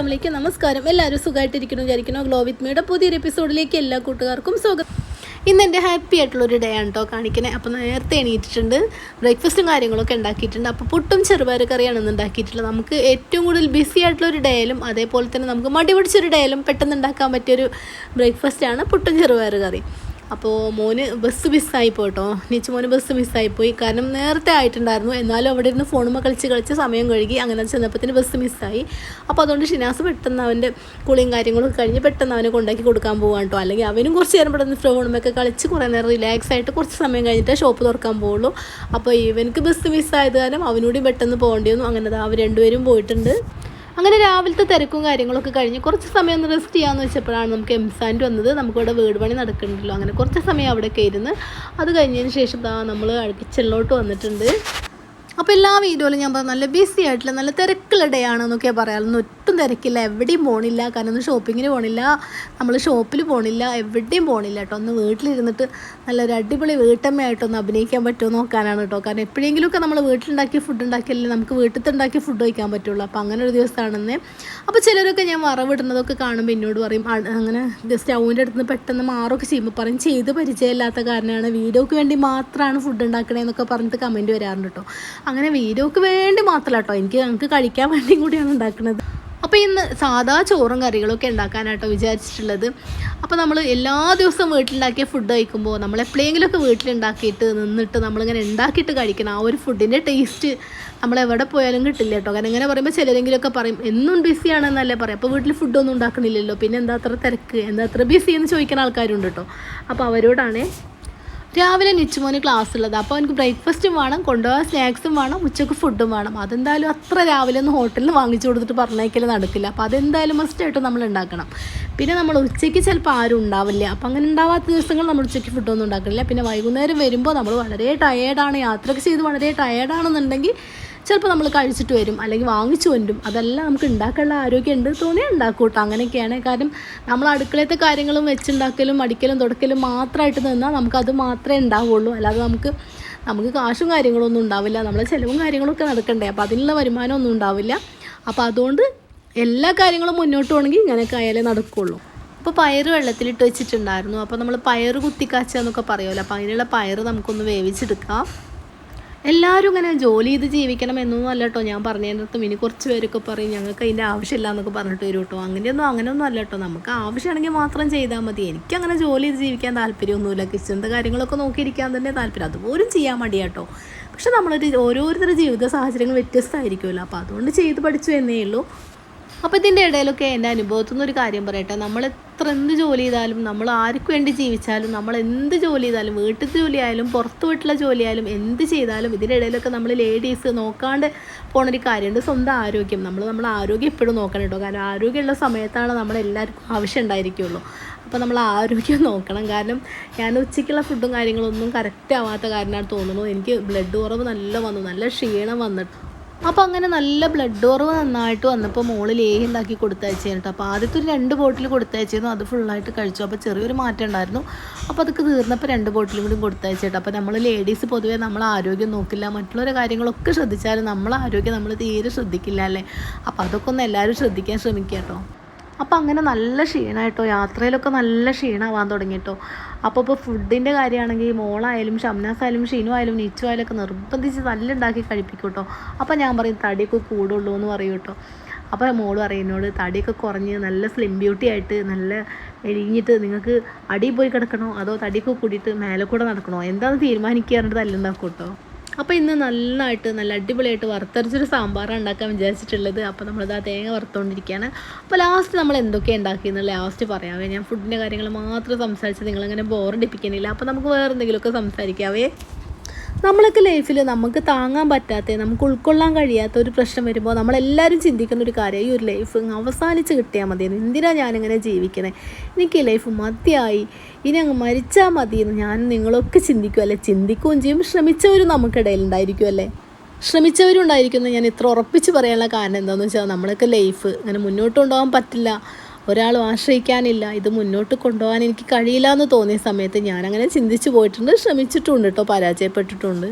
അസ്ലാമലേക്ക് നമസ്കാരം. എല്ലാവരും സുഖമായിട്ടിരിക്കുന്നു വിചാരിക്കുന്നു. ഗ്ലോ വിത്ത് മീയുടെ പുതിയൊരു എപ്പിസോഡിലേക്ക് എല്ലാ കൂട്ടുകാർക്കും സ്വാഗതം. ഇന്ന് എന്റെ ഹാപ്പി ആയിട്ടുള്ളൊരു ഡേ ആണ് കേട്ടോ കാണിക്കണേ. അപ്പോൾ നേരത്തെ എണീറ്റിട്ടുണ്ട്. ബ്രേക്ക്ഫാസ്റ്റും കാര്യങ്ങളൊക്കെ ഉണ്ടാക്കിയിട്ടുണ്ട്. അപ്പോൾ പുട്ടും ചെറുപയർ കറിയാണ് ഇന്ന് ഉണ്ടാക്കിയിട്ടുള്ളത് നമുക്ക് ഏറ്റവും കൂടുതൽ ബിസി ആയിട്ടുള്ള ഒരു ഡേയിലും അതേപോലെ തന്നെ നമുക്ക് മടി പിടിച്ചൊരു ഡേയിലും പെട്ടെന്ന് ഉണ്ടാക്കാൻ പറ്റിയൊരു ബ്രേക്ക്ഫാസ്റ്റാണ് പുട്ടും ചെറുപയർ കറി. അപ്പോൾ മോന് ബസ് മിസ്സായി പോയിട്ടോ. നീച്ച് മോന് ബസ് മിസ്സായി പോയി. കാരണം നേരത്തെ ആയിട്ടുണ്ടായിരുന്നു. എന്നാലും അവിടെ ഇരുന്ന് ഫോണുമ്പോൾ കളിച്ച് കളിച്ച് സമയം കഴുകി അങ്ങനെ ചെന്നപ്പത്തിന് ബസ് മിസ്സായി. അപ്പോൾ അതുകൊണ്ട് ഷിനാസ് പെട്ടെന്ന് അവന്റെ കുളിയും കാര്യങ്ങളൊക്കെ കഴിഞ്ഞ് പെട്ടെന്ന് അവനെ കൊണ്ടാക്കി കൊടുക്കാൻ പോകാൻ കേട്ടോ അല്ലെങ്കിൽ അവനും കുറച്ച് നേരം പെട്ടെന്ന് ഫോണുമൊക്കെ കളിച്ച് കുറേ നേരം റിലാക്സ് ആയിട്ട് കുറച്ച് സമയം കഴിഞ്ഞിട്ട് ഷോപ്പ് തുറക്കാൻ പോകുള്ളൂ അപ്പോൾ ഇവനക്ക് ബസ് മിസ്സായത് കാരണം അവനോടും പെട്ടെന്ന് പോകേണ്ടി വന്നു. അങ്ങനെ അവർ രണ്ടുപേരും പോയിട്ടുണ്ട്. അങ്ങനെ രാവിലത്തെ തിരക്കും കാര്യങ്ങളൊക്കെ കഴിഞ്ഞ് കുറച്ച് സമയം ഒന്ന് റെസ്റ്റ് ചെയ്യാമെന്ന് വെച്ചപ്പോഴാണ് നമുക്ക് എംസാൻഡ് വന്നത്. നമുക്കിവിടെ വീട് പണി നടക്കുന്നുണ്ടല്ലോ. അങ്ങനെ കുറച്ച് സമയം അവിടെയൊക്കെ ഇരുന്ന് അത് കഴിഞ്ഞതിന് ശേഷം നമ്മൾ കിച്ചണിലോട്ട് വന്നിട്ടുണ്ട്. അപ്പോൾ എല്ലാ വീഡിയോയിലും ഞാൻ പറഞ്ഞു നല്ല ബിസി ആയിട്ടുള്ള നല്ല തിരക്കുള്ള ഡേ ആണെന്നൊക്കെ പറയാറുണ്ട് ഒട്ടും തിരക്കില്ല. എവിടെയും പോണില്ല. കാരണം ഒന്ന് ഷോപ്പിങ്ങിന് പോണില്ല. നമ്മൾ ഷോപ്പിൽ പോണില്ല. എവിടെയും പോണില്ല കേട്ടോ. ഒന്ന് വീട്ടിലിരുന്നിട്ട് നല്ലൊരു അടിപൊളി വീട്ടമ്മയായിട്ടൊന്ന് അഭിനയിക്കാൻ പറ്റുമോ നോക്കാനാണ് കേട്ടോ. കാരണം എപ്പോഴെങ്കിലുമൊക്കെ നമ്മൾ വീട്ടിലുണ്ടാക്കിയ ഫുഡ് ഉണ്ടാക്കിയല്ലേ നമുക്ക് വീട്ടിൽ ഉണ്ടാക്കിയ ഫുഡ് കഴിക്കാൻ പറ്റുള്ളൂ. അപ്പോൾ അങ്ങനെ ഒരു ദിവസമാണെന്ന് അപ്പോൾ ചിലരൊക്കെ ഞാൻ വറവിടുന്നതൊക്കെ കാണുമ്പോൾ എന്നോട് പറയും "അ- അങ്ങനെ സ്റ്റൗവിന്റെ അടുത്ത് നിന്ന് പെട്ടെന്ന് മാറൊക്കെ ചെയ്യുമ്പോൾ പറയും ചെയ്ത് പരിചയമില്ലാത്ത കാരണമാണ് വീഡിയോക്ക് വേണ്ടി മാത്രമാണ് ഫുഡ് ഉണ്ടാക്കണേന്നൊക്കെ പറഞ്ഞിട്ട് കമന്റ് വരാറുണ്ട് കേട്ടോ. അങ്ങനെ വീഡിയോക്ക് വേണ്ടി മാത്രമല്ല കേട്ടോ എനിക്ക് ഞങ്ങൾക്ക് കഴിക്കാൻ വേണ്ടി കൂടിയാണ് ഉണ്ടാക്കുന്നത്. അപ്പോൾ ഇന്ന് സാധാ ചോറും കറികളൊക്കെ ഉണ്ടാക്കാനാട്ടോ വിചാരിച്ചിട്ടുള്ളത്. അപ്പോൾ നമ്മൾ എല്ലാ ദിവസവും വീട്ടിലുണ്ടാക്കിയ ഫുഡ് കഴിക്കുമ്പോൾ നമ്മൾ എപ്പോഴെങ്കിലുമൊക്കെ വീട്ടിലുണ്ടാക്കിയിട്ട് നിന്നിട്ട് നമ്മളിങ്ങനെ ഉണ്ടാക്കിയിട്ട് കഴിക്കണം. ആ ഒരു ഫുഡിന്റെ ടേസ്റ്റ് നമ്മൾ എവിടെ പോയാലും കിട്ടില്ല കേട്ടോ കാരണം ഇങ്ങനെ പറയുമ്പോൾ ചിലരെങ്കിലുമൊക്കെ പറയും എന്നും ബിസിയാണെന്നല്ലേ പറയാം. അപ്പോൾ വീട്ടിൽ ഫുഡൊന്നും ഉണ്ടാക്കണില്ലല്ലോ. പിന്നെ എന്താ അത്ര തിരക്ക് എന്താ അത്ര ബിസി എന്ന് ചോദിക്കുന്ന ആൾക്കാരുണ്ട് കേട്ടോ അപ്പോൾ അവരോടാണേ രാവിലെ നിച്ചുമോന് ക്ലാസ് ഉള്ളത്. അപ്പോൾ എനിക്ക് ബ്രേക്ക്ഫാസ്റ്റും വേണം കൊണ്ടുപോകാൻ സ്നാക്സും വേണം ഉച്ചയ്ക്ക് ഫുഡും വേണം. അതെന്തായാലും അത്ര രാവിലെ ഒന്നും ഹോട്ടലിൽ വാങ്ങിച്ചു കൊടുത്തിട്ട് പറഞ്ഞേക്കൽ നടക്കില്ല. അപ്പോൾ അതെന്തായാലും മസ്റ്റായിട്ട് നമ്മൾ ഉണ്ടാക്കണം. പിന്നെ നമ്മൾ ഉച്ചയ്ക്ക് ചിലപ്പോൾ ആരും ഉണ്ടാവില്ല. അപ്പോൾ അങ്ങനെ ഉണ്ടാവാത്ത ദിവസങ്ങൾ നമ്മൾ ഉച്ചയ്ക്ക് ഫുഡൊന്നും ഉണ്ടാക്കില്ല പിന്നെ വൈകുന്നേരം വരുമ്പോൾ നമ്മൾ വളരെ ടയേർഡാണ് യാത്രയൊക്കെ ചെയ്ത് വളരെ ടയേർഡാണെന്നുണ്ടെങ്കിൽ ചിലപ്പോൾ നമ്മൾ കഴിച്ചിട്ട് വരും അല്ലെങ്കിൽ വാങ്ങിച്ചു വരും അതെല്ലാം നമുക്ക് ഉണ്ടാക്കാനുള്ള ആരോഗ്യം ഉണ്ട് തോന്നിയാൽ ഉണ്ടാക്കും കേട്ടോ. അങ്ങനെയൊക്കെയാണ്. കാരണം നമ്മൾ അടുക്കളത്തെ കാര്യങ്ങളും വെച്ചുണ്ടാക്കലും അടിക്കലും തുടക്കലും മാത്രമായിട്ട് നിന്നാൽ നമുക്കത് മാത്രമേ ഉണ്ടാവുള്ളൂ. അല്ലാതെ നമുക്ക് നമുക്ക് കാശും കാര്യങ്ങളൊന്നും ഉണ്ടാവില്ല. നമ്മളെ ചിലവും കാര്യങ്ങളൊക്കെ നടക്കണ്ടേ. അപ്പോൾ അതിനുള്ള വരുമാനമൊന്നും ഉണ്ടാവില്ല. അപ്പോൾ അതുകൊണ്ട് എല്ലാ കാര്യങ്ങളും മുന്നോട്ട് പോകണമെങ്കിൽ ഇങ്ങനെയൊക്കെ ആയാലേ നടക്കുകയുള്ളൂ അപ്പോൾ പയർ വെള്ളത്തിലിട്ട് വെച്ചിട്ടുണ്ടായിരുന്നു. അപ്പോൾ നമ്മൾ പയർ കുത്തിക്കാച്ചുക എന്നൊക്കെ പറയുമല്ലോ. അപ്പോൾ അതിനുള്ള പയർ നമുക്കൊന്ന് വേവിച്ചെടുക്കാം. എല്ലാവരും ഇങ്ങനെ ജോലി ചെയ്ത് ജീവിക്കണം എന്നൊന്നും അല്ല കേട്ടോ ഞാൻ പറഞ്ഞതിനകത്തും. ഇനി കുറച്ച് പേരൊക്കെ പറയും ഞങ്ങൾക്ക് അതിന്റെ ആവശ്യമില്ല എന്നൊക്കെ പറഞ്ഞിട്ട് വരും കേട്ടോ. അങ്ങനെയൊന്നും അങ്ങനെയൊന്നും അല്ല കേട്ടോ. നമുക്ക് ആവശ്യമാണെങ്കിൽ മാത്രം ചെയ്താൽ മതി. എനിക്കങ്ങനെ ജോലി ചെയ്ത് ജീവിക്കാൻ താല്പര്യമൊന്നുമില്ല. കിച്ചണിന്റെ കാര്യങ്ങളൊക്കെ നോക്കിയിരിക്കാൻ തന്നെ താല്പര്യം. അതുപോലും ചെയ്യാൻ മടിയാട്ടോ പക്ഷെ നമ്മളൊരു ഓരോരുത്തരുടെ ജീവിത സാഹചര്യങ്ങൾ വ്യത്യസ്തമായിരിക്കുമല്ലോ. അപ്പോൾ അതുകൊണ്ട് ചെയ്ത് പഠിച്ചു എന്നേ ഉള്ളൂ. അപ്പോൾ ഇതിന്റെ ഇടയിലൊക്കെ എന്റെ അനുഭവത്തിൽ നിന്നൊരു കാര്യം പറയട്ടെ. നമ്മൾ എത്ര എന്ത് ജോലി ചെയ്താലും നമ്മൾ ആർക്ക് വേണ്ടി ജീവിച്ചാലും നമ്മൾ എന്ത് ജോലി ചെയ്താലും വീട്ടിൽ ജോലി ആയാലും പുറത്ത് വീട്ടിലെ ജോലി ആയാലും എന്ത് ചെയ്താലും ഇതിന്റെ ഇടയിലൊക്കെ നമ്മൾ ലേഡീസ് നോക്കാണ്ട് പോണൊരു കാര്യമുണ്ട് സ്വന്തം ആരോഗ്യം. നമ്മൾ നമ്മുടെ ആരോഗ്യം എപ്പോഴും നോക്കണം കേട്ടോ. കാരണം ആരോഗ്യമുള്ള സമയത്താണ് നമ്മളെല്ലാവർക്കും ആവശ്യം ഉണ്ടായിരിക്കുള്ളൂ. അപ്പോൾ നമ്മൾ ആരോഗ്യം നോക്കണം. കാരണം ഞാൻ ഉച്ചയ്ക്കുള്ള ഫുഡും കാര്യങ്ങളൊന്നും കറക്റ്റ് ആവാത്ത കാരണമാണ് തോന്നുന്നു എനിക്ക് ബ്ലഡ് കുറവ് നല്ല വന്നു. നല്ല ക്ഷീണം വന്നിട്ട് അപ്പോൾ അങ്ങനെ നല്ല ബ്ലഡ് കുറവ് നന്നായിട്ട് വന്നപ്പോൾ മോൾ ലേഹി ഉണ്ടാക്കി കൊടുത്തയച്ചു കേട്ടോ അപ്പോൾ ആദ്യത്തെ ഒരു രണ്ട് ബോട്ടിൽ കൊടുത്തയച്ചിരുന്നു. അത് ഫുള്ളായിട്ട് കഴിച്ചു. അപ്പോൾ ചെറിയൊരു മാറ്റം ഉണ്ടായിരുന്നു. അപ്പോൾ അതൊക്കെ തീർന്നപ്പോൾ രണ്ട് ബോട്ടിലും കൂടി കൊടുത്തയച്ചേട്ടോ. അപ്പോൾ നമ്മൾ ലേഡീസ് പൊതുവേ നമ്മൾ ആരോഗ്യം നോക്കില്ല. മറ്റുള്ളവരെ കാര്യങ്ങളൊക്കെ ശ്രദ്ധിച്ചാലും നമ്മളെ ആരോഗ്യം നമ്മൾ തീരെ ശ്രദ്ധിക്കില്ല അല്ലേ? അപ്പോൾ അതൊക്കെ ഒന്ന് എല്ലാവരും ശ്രദ്ധിക്കാൻ ശ്രമിക്കുക കേട്ടോ അപ്പോൾ അങ്ങനെ നല്ല ക്ഷീണമായിട്ടോ യാത്രയിലൊക്കെ നല്ല ക്ഷീണമാവാൻ തുടങ്ങിയിട്ടോ അപ്പോൾ ഇപ്പോൾ ഫുഡിന്റെ കാര്യമാണെങ്കിൽ മോളായാലും ഷംനാസായാലും ഷീനു ആയാലും നീച്ചു ആയാലും ഒക്കെ നിർബന്ധിച്ച് നല്ലുണ്ടാക്കി കഴിപ്പിക്കും കേട്ടോ അപ്പോൾ ഞാൻ പറയും തടിയൊക്കെ കൂടുള്ളൂ എന്ന് പറയും കേട്ടോ. അപ്പോൾ മോൾ പറയും എന്നോട് തടിയൊക്കെ കുറഞ്ഞ് നല്ല സ്ലിം ബ്യൂട്ടി ആയിട്ട് നല്ല എരിഞ്ഞിട്ട് നിങ്ങൾക്ക് അടിയിൽ പോയി കിടക്കണോ? അതോ തടിയൊക്കെ കൂടിയിട്ട് മേലെ കൂടെ നടക്കണോ? എന്താണെന്ന് തീരുമാനിക്കുക കേട്ടോ. അപ്പോൾ ഇന്ന് നന്നായിട്ട് നല്ല അടിപൊളിയായിട്ട് വറുത്തരച്ചൊരു സാമ്പാറാണ് ഉണ്ടാക്കാൻ വിചാരിച്ചിട്ടുള്ളത്. അപ്പോൾ നമ്മളിത് ആ തേങ്ങ വറുത്തുകൊണ്ടിരിക്കുകയാണ് അപ്പോൾ ലാസ്റ്റ് നമ്മൾ എന്തൊക്കെ ഉണ്ടാക്കിയെന്ന് ലാസ്റ്റ് പറയാവേ. ഞാൻ ഫുഡിന്റെ കാര്യങ്ങൾ മാത്രം സംസാരിച്ച് നിങ്ങളങ്ങനെ ബോറടിപ്പിക്കുന്നില്ല അപ്പോൾ നമുക്ക് വേറെ എന്തെങ്കിലുമൊക്കെ സംസാരിക്കാവേ. നമ്മളൊക്കെ ലൈഫിൽ നമുക്ക് താങ്ങാൻ പറ്റാത്ത നമുക്ക് ഉൾക്കൊള്ളാൻ കഴിയാത്ത ഒരു പ്രശ്നം വരുമ്പോൾ നമ്മളെല്ലാവരും ചിന്തിക്കുന്ന ഒരു കാര്യം ഈ ഒരു ലൈഫ് അവസാനിച്ച് കിട്ടിയാൽ മതിയെന്ന്. എന്തിനാണ് ഞാനിങ്ങനെ ജീവിക്കണേ? എനിക്ക് ഈ ലൈഫ് മതിയായി. ഇനി അങ്ങ് മരിച്ചാൽ മതിയെന്ന് ഞാൻ നിങ്ങളൊക്കെ ചിന്തിക്കും അല്ലേ? ചിന്തിക്കുകയും ചെയ്യും. ശ്രമിച്ചവരും നമുക്കിടയിൽ ഉണ്ടായിരിക്കും അല്ലേ? ശ്രമിച്ചവരുണ്ടായിരിക്കുന്നത് ഞാൻ ഇത്ര ഉറപ്പിച്ച് പറയാനുള്ള കാരണം എന്താണെന്ന് വെച്ചാൽ നമ്മളൊക്കെ ലൈഫ് അങ്ങനെ മുന്നോട്ട് കൊണ്ടുപോകാൻ പറ്റില്ല. ഒരാളും ആശ്രയിക്കാനില്ല ഇത് മുന്നോട്ട് കൊണ്ടുപോകാൻ എനിക്ക് കഴിയില്ല എന്ന് തോന്നിയ സമയത്ത് ഞാനങ്ങനെ ചിന്തിച്ചു പോയിട്ടുണ്ട് ശ്രമിച്ചിട്ടുണ്ട് കേട്ടോ പരാജയപ്പെട്ടിട്ടുണ്ട്.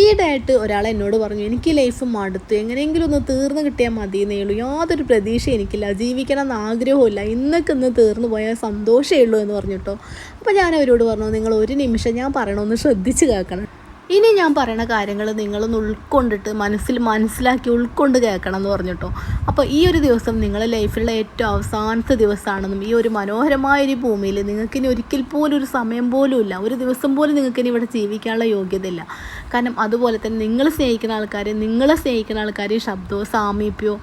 ഈയിടെയായിട്ട് ഒരാൾ എന്നോട് പറഞ്ഞു എനിക്ക് ലൈഫ് മടുത്തു എങ്ങനെയെങ്കിലും ഒന്ന് തീർന്നു കിട്ടിയാൽ മതി എന്നേ ഉള്ളൂ. യാതൊരു പ്രതീക്ഷ എനിക്കില്ല ജീവിക്കണം എന്ന് ആഗ്രഹമില്ല ഇന്നൊക്കെ ഇന്ന് തീർന്നു പോയാൽ സന്തോഷമേ ഉള്ളൂ എന്ന് പറഞ്ഞിട്ടോ അപ്പോൾ ഞാൻ അവരോട് പറഞ്ഞു നിങ്ങൾ ഒരു നിമിഷം ഞാൻ പറയണമെന്ന് ശ്രദ്ധിച്ച് കേൾക്കണം. ഇനി ഞാൻ പറയുന്ന കാര്യങ്ങൾ നിങ്ങളൊന്ന് ഉൾക്കൊണ്ടിട്ട് മനസ്സിൽ മനസ്സിലാക്കി ഉൾക്കൊണ്ട് കേൾക്കണം എന്ന് പറഞ്ഞിട്ടോ. അപ്പോൾ ഈ ഒരു ദിവസം നിങ്ങളുടെ ലൈഫിലുള്ള ഏറ്റവും അവസാനത്തെ ദിവസമാണെന്നും ഈ ഒരു മനോഹരമായ ഒരു ഭൂമിയിൽ നിങ്ങൾക്കിനി ഒരിക്കൽ പോലും ഒരു സമയം പോലും ഇല്ല. ഒരു ദിവസം പോലും നിങ്ങൾക്കിനി ഇവിടെ ജീവിക്കാനുള്ള യോഗ്യതയില്ല. കാരണം അതുപോലെ തന്നെ നിങ്ങൾ സ്നേഹിക്കുന്ന ആൾക്കാരെ നിങ്ങളെ സ്നേഹിക്കുന്ന ആൾക്കാരെ ശബ്ദമോ സാമീപ്യമോ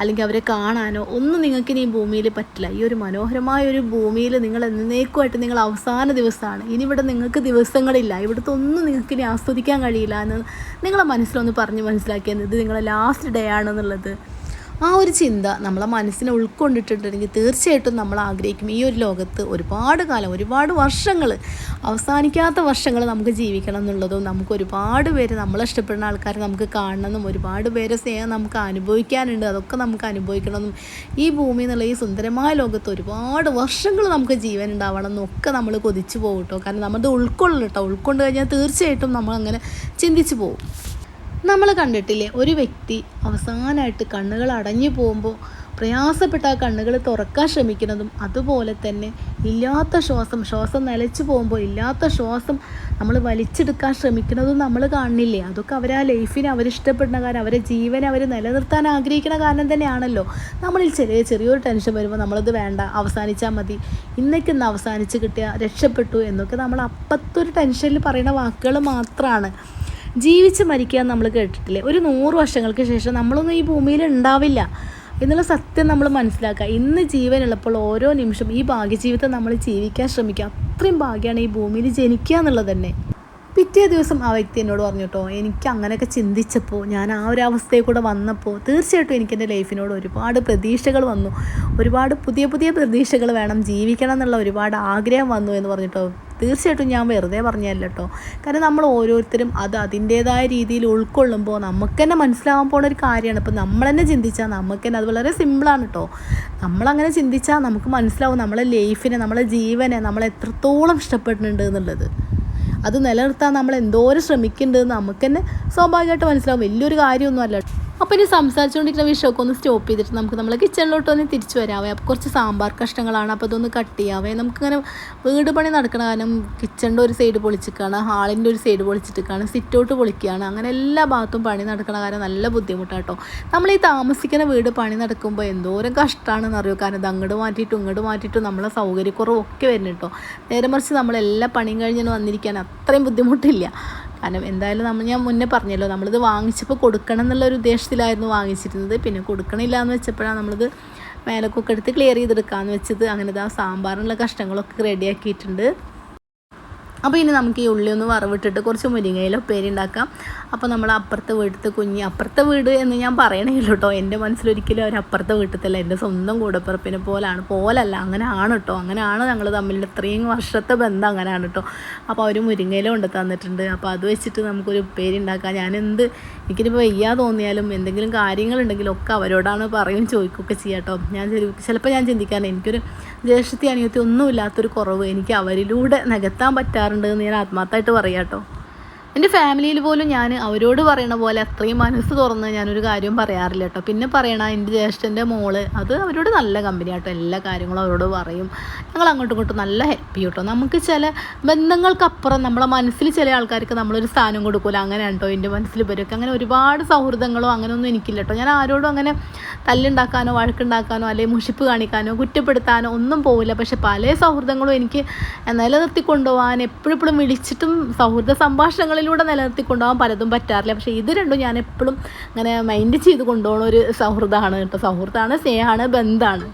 അല്ലെങ്കിൽ അവരെ കാണാനോ ഒന്നും നിങ്ങൾക്ക് ഇനി ഭൂമിയിൽ പറ്റില്ല. ഈ ഒരു മനോഹരമായ ഒരു ഭൂമിയിൽ നിങ്ങൾ എന്നേക്കുമായിട്ട് നിങ്ങൾ അവസാന ദിവസമാണ്. ഇനി ഇവിടെ നിങ്ങൾക്ക് ദിവസങ്ങളില്ല. ഇവിടുത്തെ ഒന്നും നിങ്ങൾക്ക് ഇനി ആസ്വദിക്കാൻ കഴിയില്ല എന്ന് നിങ്ങളെ മനസ്സിലൊന്ന് പറഞ്ഞ് മനസ്സിലാക്കിയത് ഇത് നിങ്ങളെ ലാസ്റ്റ് ഡേ ആണെന്നുള്ളത്. ആ ഒരു ചിന്ത നമ്മളെ മനസ്സിനെ ഉൾക്കൊണ്ടിട്ടുണ്ടെങ്കിൽ തീർച്ചയായിട്ടും നമ്മൾ ആഗ്രഹിക്കും. ഈ ഒരു ലോകത്ത് ഒരുപാട് കാലം ഒരുപാട് വർഷങ്ങൾ അവസാനിക്കാത്ത വർഷങ്ങൾ നമുക്ക് ജീവിക്കണം എന്നുള്ളതും നമുക്ക് ഒരുപാട് പേര് നമ്മളെ ഇഷ്ടപ്പെടുന്ന ആൾക്കാരെ നമുക്ക് കാണണമെന്നും ഒരുപാട് പേരെ സ്നേഹം നമുക്ക് അനുഭവിക്കാനുണ്ട്. അതൊക്കെ നമുക്ക് അനുഭവിക്കണമെന്നും ഈ ഭൂമി എന്നുള്ള ഈ സുന്ദരമായ ലോകത്ത് ഒരുപാട് വർഷങ്ങൾ നമുക്ക് ജീവൻ ഉണ്ടാവണം എന്നൊക്കെ നമ്മൾ കൊതിച്ചു പോകും കേട്ടോ. കാരണം നമ്മളത് ഉൾക്കൊള്ളണം കേട്ടോ. ഉൾക്കൊണ്ട് കഴിഞ്ഞാൽ തീർച്ചയായിട്ടും നമ്മൾ അങ്ങനെ ചിന്തിച്ചു പോകും നമ്മൾ കണ്ടിട്ടില്ലേ? ഒരു വ്യക്തി അവസാനമായിട്ട് കണ്ണുകൾ അടഞ്ഞു പോകുമ്പോൾ പ്രയാസപ്പെട്ട ആ കണ്ണുകൾ തുറക്കാൻ ശ്രമിക്കുന്നതും അതുപോലെ തന്നെ ഇല്ലാത്ത ശ്വാസം ശ്വാസം നിലച്ചു പോകുമ്പോൾ ഇല്ലാത്ത ശ്വാസം നമ്മൾ വലിച്ചെടുക്കാൻ ശ്രമിക്കുന്നതും നമ്മൾ കാണുന്നില്ലേ അതൊക്കെ അവർ ആ ലൈഫിനെ അവരിഷ്ടപ്പെടുന്ന കാരണം അവരെ ജീവനെ അവർ നിലനിർത്താൻ ആഗ്രഹിക്കുന്ന കാരണം തന്നെയാണല്ലോ. നമ്മളിൽ ചെറിയ ചെറിയൊരു ടെൻഷൻ വരുമ്പോൾ നമ്മളത് വേണ്ട അവസാനിച്ചാൽ മതി. ഇന്നേക്കിന്ന് അവസാനിച്ച് കിട്ടിയ രക്ഷപ്പെട്ടു എന്നൊക്കെ നമ്മൾ അപ്പത്തൊരു ടെൻഷനിൽ പറയുന്ന വാക്കുകൾ മാത്രമാണ് ജീവിച്ച് മരിക്കുക നമ്മൾ കേട്ടിട്ടില്ലേ? ഒരു നൂറ് വർഷങ്ങൾക്ക് ശേഷം നമ്മളൊന്നും ഈ ഭൂമിയിൽ ഉണ്ടാവില്ല എന്നുള്ള സത്യം നമ്മൾ മനസ്സിലാക്കുക. ഇന്ന് ജീവനുള്ളപ്പോൾ ഓരോ നിമിഷം ഈ ഭാഗ്യജീവിതം നമ്മൾ ജീവിക്കാൻ ശ്രമിക്കുക. അത്രയും ഭാഗ്യമാണ് ഈ ഭൂമിയിൽ ജനിക്കുക എന്നുള്ളത് തന്നെ. പിറ്റേ ദിവസം ആ വ്യക്തി എന്നോട് പറഞ്ഞു കേട്ടോ എനിക്ക് അങ്ങനെയൊക്കെ ചിന്തിച്ചപ്പോൾ ഞാൻ ആ ഒരു അവസ്ഥയിൽ കൂടെ വന്നപ്പോൾ തീർച്ചയായിട്ടും എനിക്ക് എന്റെ ലൈഫിനോട് ഒരുപാട് പ്രതീക്ഷകൾ വന്നു. ഒരുപാട് പുതിയ പുതിയ പ്രതീക്ഷകൾ വേണം. ജീവിക്കണം എന്നുള്ള ഒരുപാട് ആഗ്രഹം വന്നു എന്ന് പറഞ്ഞിട്ടോ തീർച്ചയായിട്ടും ഞാൻ വെറുതെ പറഞ്ഞല്ല കേട്ടോ കാരണം നമ്മൾ ഓരോരുത്തരും അത് അതിന്റേതായ രീതിയിൽ ഉൾക്കൊള്ളുമ്പോൾ നമുക്ക് തന്നെ മനസ്സിലാവാൻ പോണ ഒരു കാര്യമാണ്. ഇപ്പോൾ നമ്മൾ തന്നെ ചിന്തിച്ചാൽ നമുക്ക് തന്നെ അത് വളരെ സിമ്പിളാണ് കേട്ടോ നമ്മളങ്ങനെ ചിന്തിച്ചാൽ നമുക്ക് മനസ്സിലാവും നമ്മളെ ലൈഫിനെ നമ്മളെ ജീവനെ നമ്മൾ എത്രത്തോളം ഇഷ്ടപ്പെട്ടിട്ടുണ്ട് എന്നുള്ളത്. അത് നിലനിർത്താൻ നമ്മൾ എന്തോരം ശ്രമിക്കുന്നുണ്ട് നമുക്ക് തന്നെ സ്വാഭാവികമായിട്ട് മനസ്സിലാവും. വലിയൊരു കാര്യമൊന്നും അല്ല അപ്പോൾ ഇനി സംസാരിച്ചുകൊണ്ടിരിക്കുന്ന വിഷയമൊക്കെ ഒന്ന് സ്റ്റോപ്പ് ചെയ്തിട്ട് നമുക്ക് നമ്മൾ കിച്ചണിലോട്ട് ഒന്ന് തിരിച്ചു വരാവേ. അപ്പോൾ കുറച്ച് സാമ്പാർ കഷ്ണങ്ങളാണ്. അപ്പോൾ അതൊന്ന് കട്ട് ചെയ്യാവേ. നമുക്കിങ്ങനെ വീട് പണി നടക്കണ കാരണം കിച്ചണിന്റെ ഒരു സൈഡ് പൊളിച്ചിക്കാണ് ഹാളിന്റെ ഒരു സൈഡ് പൊളിച്ചിട്ടാണ് സിറ്റൗട്ട് പൊളിക്കുകയാണ്. അങ്ങനെ എല്ലാ ഭാഗത്തും പണി നടക്കണ കാരണം നല്ല ബുദ്ധിമുട്ടാട്ടോ നമ്മൾ ഈ താമസിക്കുന്ന വീട് പണി നടക്കുമ്പോൾ എന്തോരം കഷ്ടമാണെന്ന് അറിയോ? കാരണം ഇത് അങ്ങോട്ട് മാറ്റിയിട്ടും ഇങ്ങോട്ട് മാറ്റിയിട്ടും നമ്മളെ സൗകര്യക്കുറവൊക്കെ ഒക്കെ വരുന്നു നേരെ മറിച്ച് നമ്മളെല്ലാ പണിയും കഴിഞ്ഞാൽ വന്നിരിക്കാൻ അത്രയും ബുദ്ധിമുട്ടില്ല. കാരണം എന്തായാലും നമ്മൾ ഞാൻ മുന്നേ പറഞ്ഞല്ലോ നമ്മളിത് വാങ്ങിച്ചപ്പോൾ കൊടുക്കണം എന്നുള്ള ഒരു ഉദ്ദേശത്തിലായിരുന്നു വാങ്ങിച്ചിരുന്നത്. പിന്നെ കൊടുക്കണില്ല എന്ന് വെച്ചപ്പോഴാണ് നമ്മളിത് മേലക്കൊക്കെ എടുത്ത് ക്ലിയർ ചെയ്തെടുക്കാമെന്ന് വെച്ചത്. അങ്ങനെ ആ സാമ്പാറിനുള്ള കഷ്ണങ്ങളൊക്കെ റെഡിയാക്കിയിട്ടുണ്ട് അപ്പോൾ ഇനി നമുക്ക് ഈ ഉള്ളി ഒന്ന് വറവിട്ടിട്ട് കുറച്ച് മുരിങ്ങയില ഉപ്പേരി ഉണ്ടാക്കാം. അപ്പോൾ നമ്മൾ അപ്പുറത്തെ വീട്ടിലത്തെ കുഞ്ഞ് അപ്പുറത്തെ വീട് എന്ന് ഞാൻ പറയണേ കേട്ടോ. എന്റെ മനസ്സിലൊരിക്കലും അവർ അപ്പുറത്തെ വീട്ടിലല്ല എന്റെ സ്വന്തം കൂടപ്പിറപ്പിനെ പോലാണ്. പോലല്ല അങ്ങനെ ആണ് കേട്ടോ. അങ്ങനെയാണ് ഞങ്ങൾ തമ്മിൽ ഇത്രയും വർഷത്തെ ബന്ധം അങ്ങനെയാണ് കേട്ടോ. അപ്പോൾ അവർ മുരിങ്ങയില കൊണ്ട് തന്നിട്ടുണ്ട്. അപ്പോൾ അത് വെച്ചിട്ട് നമുക്കൊരു ഉപ്പേരി ഉണ്ടാക്കാം. ഞാൻ എന്ത് എനിക്കിനിപ്പോൾ വയ്യാ തോന്നിയാലും എന്തെങ്കിലും കാര്യങ്ങളുണ്ടെങ്കിലും ഒക്കെ അവരോടാണ് പറയും ചോദിക്കുകയൊക്കെ ചെയ്യാം കേട്ടോ. ഞാൻ ചിലപ്പോൾ ഞാൻ ചിന്തിക്കാറുണ്ട്. എനിക്കൊരു ജ്യേഷ്ഠത്തി അനിയത്തി ഒന്നുമില്ലാത്തൊരു കുറവ് എനിക്ക് അവരിലൂടെ നികത്താൻ പറ്റാറുണ്ട്. എന്ന് ഞാൻ ആത്മാർത്ഥമായിട്ട് പറയാം കേട്ടോ എന്റെ ഫാമിലിയിൽ പോലും ഞാൻ അവരോട് പറയണ പോലെ അത്രയും മനസ്സ് തുറന്ന് ഞാനൊരു കാര്യം പറയാറില്ല കേട്ടോ പിന്നെ പറയണ എന്റെ ജ്യേഷ്ഠന്റെ മോൾ അത് അവരോട് നല്ല കമ്പനി കേട്ടോ എല്ലാ കാര്യങ്ങളും അവരോട് പറയും. ഞങ്ങൾ അങ്ങോട്ടും ഇങ്ങോട്ടും നല്ല ഹാപ്പി കേട്ടോ നമുക്ക് ചില ബന്ധങ്ങൾക്കപ്പുറം നമ്മളെ മനസ്സിൽ ചില ആൾക്കാർക്ക് നമ്മളൊരു സ്ഥാനം കൊടുക്കില്ല അങ്ങനെയാണ് കേട്ടോ എന്റെ മനസ്സിൽ വരും അങ്ങനെ ഒരുപാട് സൗഹൃദങ്ങളോ അങ്ങനെയൊന്നും എനിക്കില്ല കേട്ടോ ഞാൻ ആരോടും അങ്ങനെ തല്ലുണ്ടാക്കാനോ വഴക്കുണ്ടാക്കാനോ അല്ലെങ്കിൽ മുഷിപ്പ് കാണിക്കാനോ കുറ്റപ്പെടുത്താനോ ഒന്നും പോവില്ല. പക്ഷെ പല സൗഹൃദങ്ങളും എനിക്ക് നിലനിർത്തി കൊണ്ടുപോകാൻ എപ്പോഴും എപ്പോഴും വിളിച്ചിട്ടും സൗഹൃദ സംഭാഷണങ്ങളിൽ അതിലൂടെ നിലനിർത്തിക്കൊണ്ടുപോകാൻ പലതും പറ്റാറില്ല. പക്ഷേ ഇത് രണ്ടും ഞാൻ എപ്പോഴും അങ്ങനെ മൈൻഡ് ചെയ്ത് കൊണ്ടുപോകുന്ന ഒരു സൗഹൃദമാണ് കേട്ടോ. സൗഹൃദമാണ് സ്നേഹമാണ് ബന്ധമാണ്.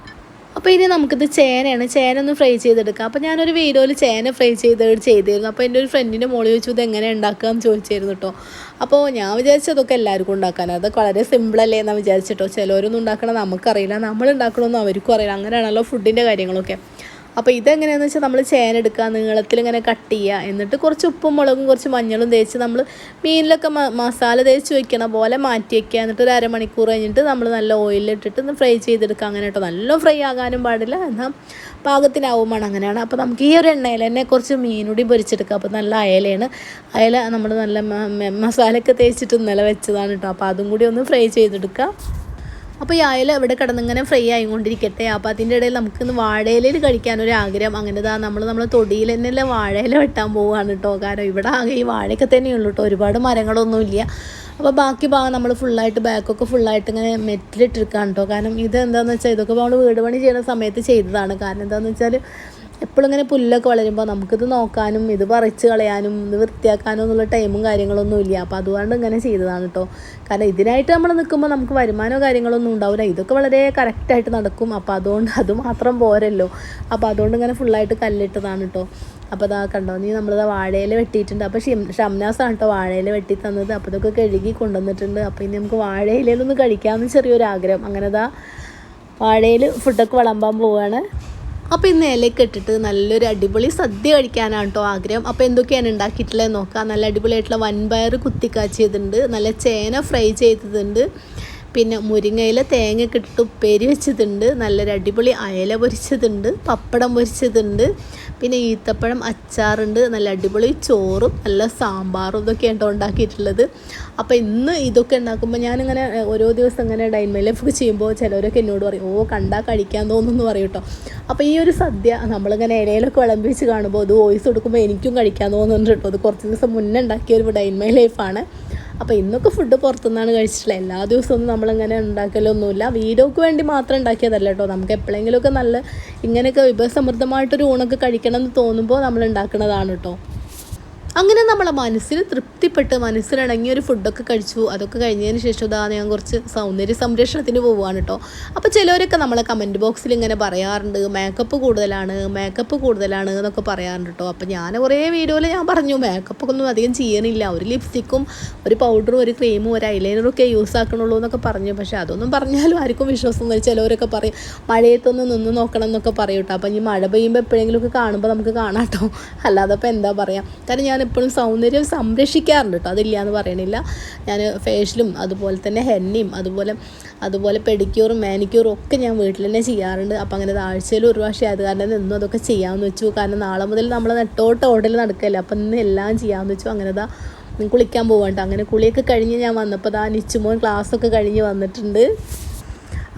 അപ്പോൾ ഇനി നമുക്കിത് ചേനയാണ്. ചേന ഒന്ന് ഫ്രൈ ചെയ്തെടുക്കാം. അപ്പോൾ ഞാനൊരു വീഡിയോയിൽ ചേന ഫ്രൈ ചെയ്ത് ചെയ്തിരുന്നു. അപ്പോൾ എന്റെ ഒരു ഫ്രണ്ടിന്റെ മോൾ ചോദിച്ചു ഇത് എങ്ങനെ ഉണ്ടാക്കുക എന്ന് ചോദിച്ചിരുന്നു കേട്ടോ അപ്പോൾ ഞാൻ വിചാരിച്ചതൊക്കെ എല്ലാവർക്കും ഉണ്ടാക്കാൻ അതൊക്കെ വളരെ സിമ്പിളല്ലേ എന്ന് വിചാരിച്ചിട്ടോ. ചിലവരൊന്നും ഉണ്ടാക്കണം നമുക്കറിയില്ല. നമ്മൾ ഉണ്ടാക്കണമെന്ന് അവർക്കും അറിയില്ല. അങ്ങനെയാണല്ലോ ഫുഡിന്റെ കാര്യങ്ങളൊക്കെ. അപ്പോൾ ഇതെങ്ങനെയാണെന്ന് വെച്ചാൽ നമ്മൾ ചേന എടുക്കുക നീളത്തിൽ ഇങ്ങനെ കട്ട് ചെയ്യുക എന്നിട്ട് കുറച്ച് ഉപ്പും മുളകും കുറച്ച് മഞ്ഞളും തേച്ച് നമ്മൾ മീനിലൊക്കെ മസാല തേച്ച് വെക്കണ പോലെ മാറ്റി വയ്ക്കുക എന്നിട്ട് ഒരു അരമണിക്കൂർ കഴിഞ്ഞിട്ട് നമ്മൾ നല്ല ഓയിലിട്ടിട്ട് ഒന്ന് ഫ്രൈ ചെയ്തെടുക്കുക അങ്ങനെ കേട്ടോ നല്ല ഫ്രൈ ആകാനും പാടില്ല. എന്നാൽ പാകത്തിനാവുമ്പോൾ അങ്ങനെയാണ്. അപ്പോൾ നമുക്ക് ഈ ഒരു എണ്ണയിൽ തന്നെ കുറച്ച് മീനുടി പൊരിച്ചെടുക്കുക അപ്പോൾ നല്ല അയലയാണ്. അയല നമ്മൾ നല്ല മസാലയൊക്കെ തേച്ചിട്ട് ഇന്നലെ വെച്ചതാണ് കേട്ടോ അപ്പോൾ അതും കൂടി ഒന്ന് ഫ്രൈ ചെയ്തെടുക്കുക അപ്പോൾ ഈ അയല ഇവിടെ കിടന്നിങ്ങനെ ഫ്രൈ ആയിക്കൊണ്ടിരിക്കട്ടെ. അപ്പോൾ അതിന്റെ ഇടയിൽ നമുക്കിന്ന് വാഴയിലയിൽ കഴിക്കാനൊരു ആഗ്രഹം അങ്ങനെതാ നമ്മൾ നമ്മൾ തൊടിയിൽ തന്നെയല്ലേ വാഴയില വെട്ടാൻ പോവുകയാണ് കേട്ടോ കാരണം ഇവിടെ ആകെ ഈ വാഴയൊക്കെ തന്നെയുള്ളൂ കേട്ടോ ഒരുപാട് മരങ്ങളൊന്നുമില്ല അപ്പോൾ ബാക്കി ഭാഗം നമ്മൾ ഫുള്ളായിട്ട് ബാക്കൊക്കെ ഫുള്ളായിട്ട് ഇങ്ങനെ മെറ്റിലിട്ടിരിക്കുകയാണ് കേട്ടോ കാരണം ഇത് എന്താണെന്ന് വെച്ചാൽ ഇതൊക്കെ നമ്മൾ വീട് പണി ചെയ്യുന്ന സമയത്ത് ചെയ്തതാണ്. കാരണം എന്താണെന്ന് വെച്ചാൽ എപ്പോഴും ഇങ്ങനെ പുല്ലൊക്കെ വളരുമ്പോൾ നമുക്കിത് നോക്കാനും ഇത് പറിച്ച് കളയാനും ഇത് വൃത്തിയാക്കാനും എന്നുള്ള ടൈമും കാര്യങ്ങളൊന്നും ഇല്ല അപ്പോൾ അതുകൊണ്ട് ഇങ്ങനെ ചെയ്തതാണ് കേട്ടോ കാരണം ഇതിനായിട്ട് നമ്മൾ നിൽക്കുമ്പോൾ നമുക്ക് വരുമാനമോ കാര്യങ്ങളൊന്നും ഉണ്ടാവില്ല ഇതൊക്കെ വളരെ കറക്റ്റായിട്ട് നടക്കും. അപ്പോൾ അതുകൊണ്ട് അത് മാത്രം പോരല്ലോ. അപ്പോൾ അതുകൊണ്ട് ഇങ്ങനെ ഫുള്ളായിട്ട് കല്ലിട്ടതാണ് കേട്ടോ അപ്പോൾ അതാ കണ്ടോ നീ നമ്മളിതാ വാഴയിൽ വെട്ടിയിട്ടുണ്ട്. അപ്പോൾ ഷിം ഷംനാസാണ് കേട്ടോ വാഴയിൽ വെട്ടി തന്നത്. അപ്പോൾ ഇതൊക്കെ കഴുകി കൊണ്ടുവന്നിട്ടുണ്ട്. അപ്പോൾ ഇനി നമുക്ക് വാഴയിലൊന്ന് കഴിക്കാമെന്ന് ചെറിയൊരു ആഗ്രഹം അങ്ങനെ ഇതാ വാഴയിൽ ഫുഡൊക്കെ വിളമ്പാൻ പോവുകയാണ് അപ്പോൾ ഇന്ന് ഇലയൊക്കെ ഇട്ടിട്ട് നല്ലൊരു അടിപൊളി സദ്യ കഴിക്കാനാണ് കേട്ടോ ആഗ്രഹം. അപ്പോൾ എന്തൊക്കെയാണ് ഉണ്ടാക്കിയിട്ടുള്ളത് നോക്കാം. നല്ല അടിപൊളിയായിട്ടുള്ള വൻപയർ കുത്തിക്കാച്ചിയതുണ്ട്. നല്ല ചേന ഫ്രൈ ചെയ്തതുണ്ട്. പിന്നെ മുരിങ്ങയില തേങ്ങയൊക്കെ ഇട്ടിട്ട് ഉപ്പേരി വെച്ചതുണ്ട്. നല്ലൊരു അടിപൊളി അയല പൊരിച്ചതുണ്ട്. പപ്പടം പൊരിച്ചതുണ്ട്. പിന്നെ ഈത്തപ്പഴം അച്ചാറുണ്ട്. നല്ല അടിപൊളി ചോറും നല്ല സാമ്പാറും ഇതൊക്കെ കേട്ടോ ഉണ്ടാക്കിയിട്ടുള്ളത്. അപ്പോൾ ഇന്ന് ഇതൊക്കെ ഉണ്ടാക്കുമ്പോൾ ഞാനിങ്ങനെ ഓരോ ദിവസം ഇങ്ങനെ ഡൈൻമൈ ലൈഫൊക്കെ ചെയ്യുമ്പോൾ ചിലവരൊക്കെ എന്നോട് പറയും ഓ കണ്ടാൽ കഴിക്കാൻ തോന്നുന്നു പറയും കേട്ടോ അപ്പോൾ ഈ ഒരു സദ്യ നമ്മളിങ്ങനെ ഇലയിലൊക്കെ വിളമ്പി വെച്ച് കാണുമ്പോൾ അത് വോയിസ് കൊടുക്കുമ്പോൾ എനിക്കും കഴിക്കാൻ തോന്നുന്നുണ്ട് കേട്ടോ അത് കുറച്ച് ദിവസം മുന്നേ ഉണ്ടാക്കിയ ഒരു ഡൈൻമൈ ലൈഫാണ്. അപ്പോൾ ഇന്നൊക്കെ ഫുഡ് പുറത്തുനിന്നാണ് കഴിച്ചിട്ടുള്ളത്. എല്ലാ ദിവസവും നമ്മളിങ്ങനെ ഉണ്ടാക്കലൊന്നുമില്ല. വീഡിയോക്ക് വേണ്ടി മാത്രം ഉണ്ടാക്കിയതല്ല കേട്ടോ. നമുക്ക് എപ്പോഴെങ്കിലുമൊക്കെ നല്ല ഇങ്ങനെയൊക്കെ വിഭവസമൃദ്ധമായിട്ടൊരു ഊണൊക്കെ കഴിക്കണം എന്ന് തോന്നുമ്പോൾ നമ്മൾ ഉണ്ടാക്കുന്നതാണ് കേട്ടോ. അങ്ങനെ നമ്മളെ മനസ്സിന് തൃപ്തിപ്പെട്ട് മനസ്സിലിണങ്ങിയ ഒരു ഫുഡൊക്കെ കഴിച്ചു. അതൊക്കെ കഴിഞ്ഞതിന് ശേഷം ഇതാ ഞാൻ കുറച്ച് സൗന്ദര്യ സംരക്ഷണത്തിന് പോവുകയാണ് കേട്ടോ അപ്പോൾ ചിലവരൊക്കെ നമ്മളെ കമന്റ് ബോക്സിൽ ഇങ്ങനെ പറയാറുണ്ട് മേക്കപ്പ് കൂടുതലാണ് മേക്കപ്പ് കൂടുതലാണ് എന്നൊക്കെ പറയാറുണ്ട് കേട്ടോ അപ്പോൾ ഞാൻ കുറേ വീഡിയോയിൽ ഞാൻ പറഞ്ഞു മേക്കപ്പ് ഒന്നും അധികം ചെയ്യണില്ല. ഒരു ലിപ്സ്റ്റിക്കും ഒരു പൗഡറും ഒരു ക്രീമും ഒരു ഐലൈനറും ഒക്കെ യൂസ് ആക്കണുള്ളൂ എന്നൊക്കെ പറഞ്ഞു. പക്ഷേ അതൊന്നും പറഞ്ഞാലും ആർക്കും വിശ്വാസമൊന്നും ചിലവരൊക്കെ പറയും മഴയത്തൊന്ന് നിന്ന് നോക്കണം എന്നൊക്കെ പറയും കേട്ടോ അപ്പോൾ ഈ മഴ പെയ്യുമ്പോൾ എപ്പോഴെങ്കിലുമൊക്കെ കാണുമ്പോൾ നമുക്ക് കാണാം കേട്ടോ അല്ലാതെ അപ്പോൾ എന്താ പറയുക കാരണം ഞാൻ എപ്പോഴും സൗന്ദര്യം സംരക്ഷിക്കാറുണ്ട് കേട്ടോ അതില്ല എന്ന് പറയണില്ല ഞാൻ ഫേഷ്യലും അതുപോലെ തന്നെ ഹെന്നയും അതുപോലെ അതുപോലെ പെഡിക്യൂറും മാനിക്യൂറും ഒക്കെ ഞാൻ വീട്ടിൽ തന്നെ ചെയ്യാറുണ്ട്. അപ്പം അങ്ങനെ ആഴ്ചയിൽ ഒരു പ്രാവശ്യം അത് കാരണം നിന്നും അതൊക്കെ ചെയ്യാമെന്ന് വെച്ചു. കാരണം നാളെ മുതൽ നമ്മൾ നെട്ടോട്ട് ഓടൽ നടക്കല്ലേ. അപ്പം ഇന്ന് എല്ലാം ചെയ്യാമെന്ന് വെച്ചു. അങ്ങനെ ദാ കുളിക്കാൻ പോവാണ്ട് അങ്ങനെ കുളിയൊക്കെ കഴിഞ്ഞ് ഞാൻ വന്നപ്പോൾ ദാ നിച്ചുമോൻ ക്ലാസ്സൊക്കെ കഴിഞ്ഞ് വന്നിട്ടുണ്ട്.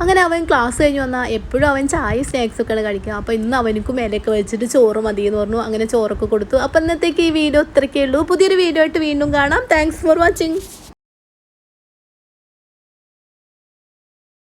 അങ്ങനെ അവൻ ക്ലാസ് കഴിഞ്ഞ് വന്നാൽ എപ്പോഴും അവൻ ചായ സ്നാക്സ് ഒക്കെയാണ് കഴിക്കുക. അപ്പോൾ ഇന്ന് അവനക്കും ഇലയൊക്കെ വെച്ചിട്ട് ചോറ് മതി എന്ന് പറഞ്ഞു. അങ്ങനെ ചോറൊക്കെ കൊടുത്തു. അപ്പോൾ ഇന്നത്തേക്ക് ഈ വീഡിയോ ഇത്രയ്ക്കേ ഉള്ളൂ. പുതിയൊരു വീഡിയോ ആയിട്ട് വീണ്ടും കാണാം. Thanks for watching